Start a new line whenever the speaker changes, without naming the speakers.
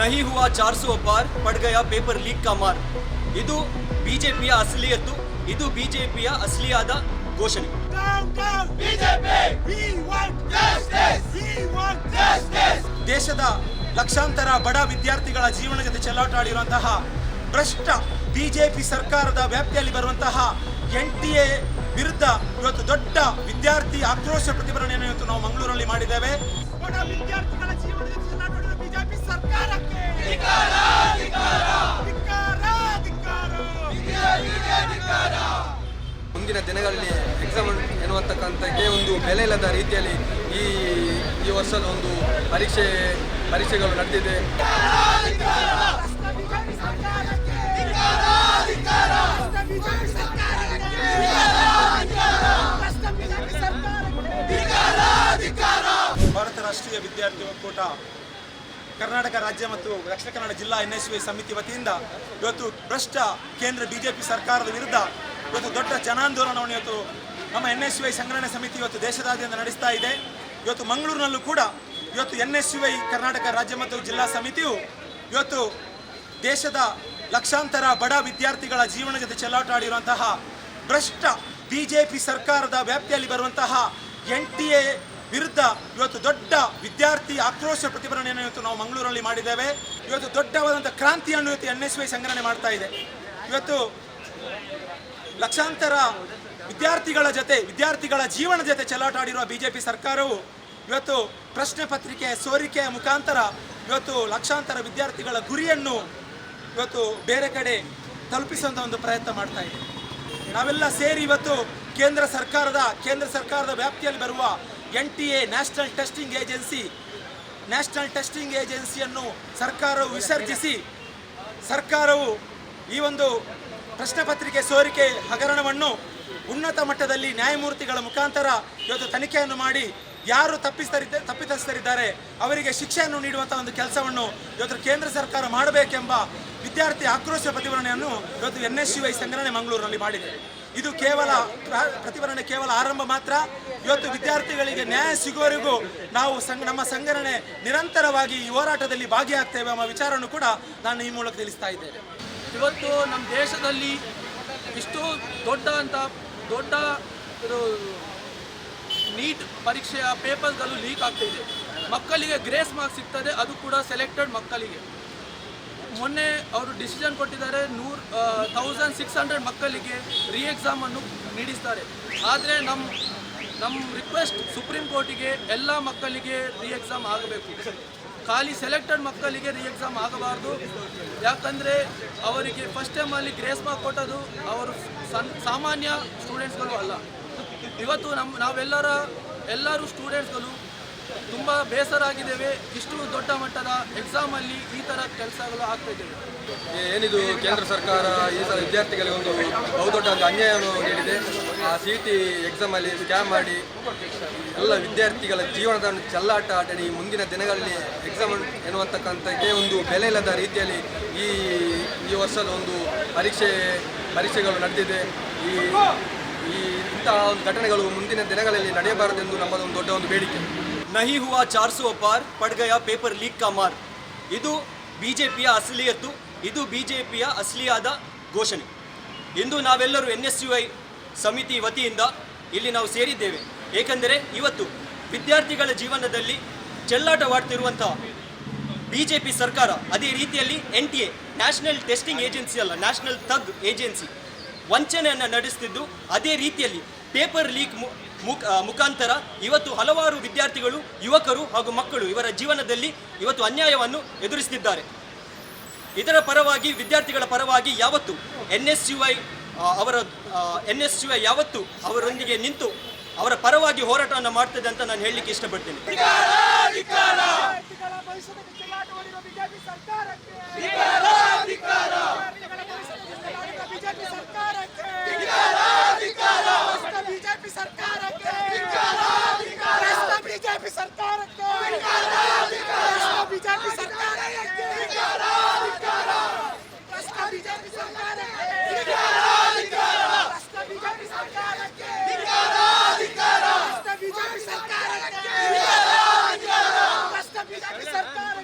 ನಹಿ ಹುವಾ ಚಾರ್ ಸೋ ಪಾರ್ ಪಡ್ಗಯ paper leak ಮಾರ್. ಇದು ಬಿಜೆಪಿಯ ಅಸಲಿಯತ್ತು, ಇದು ಬಿಜೆಪಿಯ ಅಸಲಿಯಾದ ಘೋಷಣೆ.
ದೇಶದ ಲಕ್ಷಾಂತರ ಬಡ ವಿದ್ಯಾರ್ಥಿಗಳ ಜೀವನ ಜೊತೆ ಚೆಲ್ಲಾಟಾಡಿರುವಂತಹ ಭ್ರಷ್ಟ ಬಿಜೆಪಿ ಸರ್ಕಾರದ ವ್ಯಾಪ್ತಿಯಲ್ಲಿ ಬರುವಂತಹ ಎನ್ ಟಿ ಎ ವಿರುದ್ಧ ಇವತ್ತು ದೊಡ್ಡ ವಿದ್ಯಾರ್ಥಿ ಆಕ್ರೋಶ ಪ್ರತಿಭಟನೆಯನ್ನು ಇವತ್ತು ನಾವು ಮಂಗಳೂರಲ್ಲಿ ಮಾಡಿದ್ದೇವೆ. ಬಿಜೆಪಿ ಸರ್ಕಾರಕ್ಕೆ. ಧಿಕ್ಕಾರ, ಧಿಕ್ಕಾರ, ಧಿಕ್ಕಾರ.
ಮುಂದಿನ ದಿನಗಳಲ್ಲಿ ಎಕ್ಸಾಮ್ ಎನ್ನುವಂತಕ್ಕಂಥಕ್ಕೆ ಒಂದು ಬೆಲೆ ಇಲ್ಲದ ರೀತಿಯಲ್ಲಿ ಈ ಈ ವರ್ಷದ ಒಂದು ಪರೀಕ್ಷೆ ಪರೀಕ್ಷೆಗಳು ನಡೆದಿದೆ.
ಭಾರತ ರಾಷ್ಟ್ರೀಯ ವಿದ್ಯಾರ್ಥಿ ಒಕ್ಕೂಟ. ಕರ್ನಾಟಕ ರಾಜ್ಯ ಮತ್ತು ದಕ್ಷಿಣ ಕನ್ನಡ ಜಿಲ್ಲಾ ಎನ್ ಎಸ್ ಸಮಿತಿ ವತಿಯಿಂದ ಇವತ್ತು ಭ್ರಷ್ಟ ಕೇಂದ್ರ ಬಿಜೆಪಿ ಸರ್ಕಾರದ ವಿರುದ್ಧ ಇವತ್ತು ದೊಡ್ಡ ಜನಾಂದೋಲನವನ್ನು ಇವತ್ತು ನಮ್ಮ ಎನ್ ಎಸ್ ಸಮಿತಿ ಇವತ್ತು ದೇಶದಾದ್ಯಂತ ನಡೆಸ್ತಾ ಇದೆ. ಇವತ್ತು ಮಂಗಳೂರಿನಲ್ಲೂ ಕೂಡ ಇವತ್ತು ಎನ್ ಎಸ್ ಕರ್ನಾಟಕ ರಾಜ್ಯ ಮತ್ತು ಜಿಲ್ಲಾ ಸಮಿತಿಯು ಇವತ್ತು ದೇಶದ ಲಕ್ಷಾಂತರ ಬಡ ವಿದ್ಯಾರ್ಥಿಗಳ ಜೀವನ ಜೊತೆ ಚೆಲ್ಲಾಟ ಆಡಿರುವಂತಹ ಭ್ರಷ್ಟ ಬಿಜೆಪಿ ಸರ್ಕಾರದ ವ್ಯಾಪ್ತಿಯಲ್ಲಿ ಬರುವಂತಹ ಎನ್ ಟಿ ಎ ವಿರುದ್ಧ ಇವತ್ತು ದೊಡ್ಡ ವಿದ್ಯಾರ್ಥಿ ಆಕ್ರೋಶ ಪ್ರತಿಭಟನೆಯನ್ನು ಇವತ್ತು ನಾವು ಮಂಗಳೂರಲ್ಲಿ ಮಾಡಿದ್ದೇವೆ. ಇವತ್ತು ದೊಡ್ಡವಾದಂಥ ಕ್ರಾಂತಿಯನ್ನು ಇವತ್ತು ಎನ್ ಎಸ್ ವೈ ಸಂಘಟನೆ ಮಾಡ್ತಾ ಇದೆ. ಇವತ್ತು ಲಕ್ಷಾಂತರ ವಿದ್ಯಾರ್ಥಿಗಳ ಜೊತೆ, ವಿದ್ಯಾರ್ಥಿಗಳ ಜೀವನ ಜೊತೆ ಚೆಲ್ಲಾಟ ಆಡಿರುವ ಬಿಜೆಪಿ ಸರ್ಕಾರವು ಇವತ್ತು ಪ್ರಶ್ನೆ ಪತ್ರಿಕೆ ಸೋರಿಕೆಯ ಮುಖಾಂತರ ಇವತ್ತು ಲಕ್ಷಾಂತರ ವಿದ್ಯಾರ್ಥಿಗಳ ಗುರಿಯನ್ನು ಇವತ್ತು ಬೇರೆ ಕಡೆ ತಲುಪಿಸುವಂಥ ಒಂದು ಪ್ರಯತ್ನ ಮಾಡ್ತಾ ಇದೆ. ನಾವೆಲ್ಲ ಸೇರಿ ಇವತ್ತು ಕೇಂದ್ರ ಸರ್ಕಾರದ ಕೇಂದ್ರ ಸರ್ಕಾರದ ವ್ಯಾಪ್ತಿಯಲ್ಲಿ ಬರುವ N T A national testing agency. National testing ಏಜೆನ್ಸಿಯನ್ನು ಸರ್ಕಾರವು ವಿಸರ್ಜಿಸಿ, ಸರ್ಕಾರವು ಈ ಒಂದು ಪ್ರಶ್ನೆ ಪತ್ರಿಕೆ ಸೋರಿಕೆ ಹಗರಣವನ್ನು ಉನ್ನತ ಮಟ್ಟದಲ್ಲಿ ನ್ಯಾಯಮೂರ್ತಿಗಳ ಮುಖಾಂತರ ಇವತ್ತು ತನಿಖೆಯನ್ನು ಮಾಡಿ ಯಾರು ತಪ್ಪಿಸ್ತರಿದ್ದ, ತಪ್ಪಿತಸ್ಥರಿದ್ದಾರೆ, ಅವರಿಗೆ ಶಿಕ್ಷೆಯನ್ನು ನೀಡುವಂಥ ಒಂದು ಕೆಲಸವನ್ನು ಇವತ್ತು ಕೇಂದ್ರ ಸರ್ಕಾರ ಮಾಡಬೇಕೆಂಬ ವಿದ್ಯಾರ್ಥಿ ಆಕ್ರೋಶ ಪ್ರತಿಭಟನೆಯನ್ನು ಇವತ್ತು ಎನ್ ಎಸ್ ಯು ಐ ಸಂಘಟನೆ ಮಂಗಳೂರಿನಲ್ಲಿ ಮಾಡಿದೆ. ಇದು ಕೇವಲ ಪ್ರ- ಪ್ರತಿಭಟನೆ ಕೇವಲ ಆರಂಭ ಮಾತ್ರ. ಇವತ್ತು ವಿದ್ಯಾರ್ಥಿಗಳಿಗೆ ನ್ಯಾಯ ಸಿಗುವವರೆಗೂ ನಾವು ಸಂಘ ನಮ್ಮ ಸಂಘಟನೆ ನಿರಂತರವಾಗಿ ಈ ಹೋರಾಟದಲ್ಲಿ ಭಾಗಿಯಾಗ್ತೇವೆ ಎಂಬ ವಿಚಾರವನ್ನು ಕೂಡ ನಾನು ಈ ಮೂಲಕ ತಿಳಿಸ್ತಾ ಇದ್ದೇನೆ.
ಇವತ್ತು ನಮ್ಮ ದೇಶದಲ್ಲಿ ಇಷ್ಟು ದೊಡ್ಡ ಅಂತ ದೊಡ್ಡ ನೀಟ್ ಪರೀಕ್ಷೆಯ ಪೇಪರ್ಗಳು ಲೀಕ್ ಆಗ್ತಿದೆ ಮಕ್ಕಳಿಗೆ ಗ್ರೇಸ್ ಮಾರ್ಕ್ಸ್ ಸಿಗ್ತದೆ, ಅದು ಕೂಡ ಸೆಲೆಕ್ಟೆಡ್ ಮಕ್ಕಳಿಗೆ. ಮೊನ್ನೆ ಅವರು ಡಿಸಿಷನ್ ಕೊಟ್ಟಿದ್ದಾರೆ ನೂರು ತೌಸಂಡ್ ಸಿಕ್ಸ್ ಹಂಡ್ರೆಡ್ ಮಕ್ಕಳಿಗೆ ರೀ ಎಕ್ಸಾಮನ್ನು ನೀಡಿಸ್ತಾರೆ. ಆದರೆ ನಮ್ಮ ನಮ್ಮ ರಿಕ್ವೆಸ್ಟ್ ಸುಪ್ರೀಂ ಕೋರ್ಟಿಗೆ ಎಲ್ಲ ಮಕ್ಕಳಿಗೆ ರೀ ಎಕ್ಸಾಮ್ ಆಗಬೇಕು. ಖಾಲಿ ಸೆಲೆಕ್ಟೆಡ್ ಮಕ್ಕಳಿಗೆ ರೀ ಎಕ್ಸಾಮ್ ಆಗಬಾರ್ದು. ಯಾಕಂದರೆ ಅವರಿಗೆ ಫಸ್ಟ್ ಟೈಮಲ್ಲಿ ಗ್ರೇಸ್ ಮಾರ್ಕ್ ಕೊಟ್ಟದು ಅವರು ಸನ್ ಸಾಮಾನ್ಯ ಸ್ಟೂಡೆಂಟ್ಸ್ಗಳು ಅಲ್ಲ. ಇವತ್ತು ನಮ್ಮ ನಾವೆಲ್ಲರ, ಎಲ್ಲರೂ ಸ್ಟೂಡೆಂಟ್ಸ್ಗಳು ತುಂಬ ಬೇಸರ ಆಗಿದ್ದೇವೆ ಇಷ್ಟು ದೊಡ್ಡ ಮಟ್ಟದ ಎಕ್ಸಾಮಲ್ಲಿ ಈ ಥರ ಕೆಲಸಗಳು ಆಗ್ತಾ ಇದ್ದೇವೆ.
ಏನಿದು ಕೇಂದ್ರ ಸರ್ಕಾರ ಈ ಸಲ ವಿದ್ಯಾರ್ಥಿಗಳಿಗೆ ಒಂದು ಬಹುದೊಡ್ಡ ಒಂದು ಅನ್ಯಾಯವನ್ನು ನೀಡಿದೆ. ಆ ಸಿ ಟಿ ಎಕ್ಸಾಮಲ್ಲಿ ಸ್ಕ್ಯಾಮ್ ಮಾಡಿ ಎಲ್ಲ ವಿದ್ಯಾರ್ಥಿಗಳ ಜೀವನದ ಚೆಲ್ಲಾಟ ಆಡಿ ಮುಂದಿನ ದಿನಗಳಲ್ಲಿ ಎಕ್ಸಾಮ್ ಎನ್ನುವಂತಕ್ಕಂಥಕ್ಕೆ ಒಂದು ಬೆಲೆ ಇಲ್ಲದ ರೀತಿಯಲ್ಲಿ ಈ ಈ ವರ್ಷದ ಒಂದು ಪರೀಕ್ಷೆ, ಪರೀಕ್ಷೆಗಳು ನಡೆದಿದೆ. ಈ ಈ ಇಂತಹ ಒಂದು ಘಟನೆಗಳು ಮುಂದಿನ ದಿನಗಳಲ್ಲಿ ನಡೆಯಬಾರದೆಂದು ನಮ್ಮದೊಂದು ದೊಡ್ಡ ಒಂದು ಬೇಡಿಕೆ.
ನಹಿ ಹುವಾ ಪಾರ್ ಪಡ್ಗಯ ಪೇಪರ್ ಲೀಕ್ ಕಾ ಮಾರ್. ಇದು ಬಿ ಜೆ ಪಿಯ ಅಸಲಿಯತ್ತು ಇದು ಬಿ ಜೆ ಪಿಯ ಅಸಲಿಯಾದ ಘೋಷಣೆ. ಇಂದು ನಾವೆಲ್ಲರೂ ಎನ್ ಎಸ್ ಯು ಐ ಸಮಿತಿ ವತಿಯಿಂದ ಇಲ್ಲಿ ನಾವು ಸೇರಿದ್ದೇವೆ. ಏಕೆಂದರೆ ಇವತ್ತು ವಿದ್ಯಾರ್ಥಿಗಳ ಜೀವನದಲ್ಲಿ ಚೆಲ್ಲಾಟವಾಡ್ತಿರುವಂತಹ ಬಿ ಜೆ ಪಿ ಸರ್ಕಾರ, ಅದೇ ರೀತಿಯಲ್ಲಿ N T A, national testing agency ಅಲ್ಲ, ನ್ಯಾಷನಲ್ ತಗ್ ಏಜೆನ್ಸಿ, ವಂಚನೆಯನ್ನು ನಡೆಸ್ತಿದ್ದು, ಅದೇ ರೀತಿಯಲ್ಲಿ ಪೇಪರ್ ಲೀಕ್ ಮುಖ ಮುಖಾಂತರ ಇವತ್ತು ಹಲವಾರು ವಿದ್ಯಾರ್ಥಿಗಳು, ಯುವಕರು ಹಾಗೂ ಮಕ್ಕಳು ಇವರ ಜೀವನದಲ್ಲಿ ಇವತ್ತು ಅನ್ಯಾಯವನ್ನು ಎದುರಿಸುತ್ತಿದ್ದಾರೆ ಇದರ ಪರವಾಗಿ, ವಿದ್ಯಾರ್ಥಿಗಳ ಪರವಾಗಿ ಯಾವತ್ತು ಎನ್ ಎಸ್ ಯು ಐ ಅವರ ಎನ್ ಎಸ್ ಯು ಐ ಯಾವತ್ತು ಅವರೊಂದಿಗೆ ನಿಂತು ಅವರ ಪರವಾಗಿ ಹೋರಾಟವನ್ನು ಮಾಡ್ತದೆ ಅಂತ ನಾನು ಹೇಳಲಿಕ್ಕೆ ಇಷ್ಟಪಡ್ತೇನೆ.
ವಿದ್ಯಾರ್ಥಿಗಳ ಭವಿಷ್ಯದಲ್ಲಿ ಸರ್ಕಾರ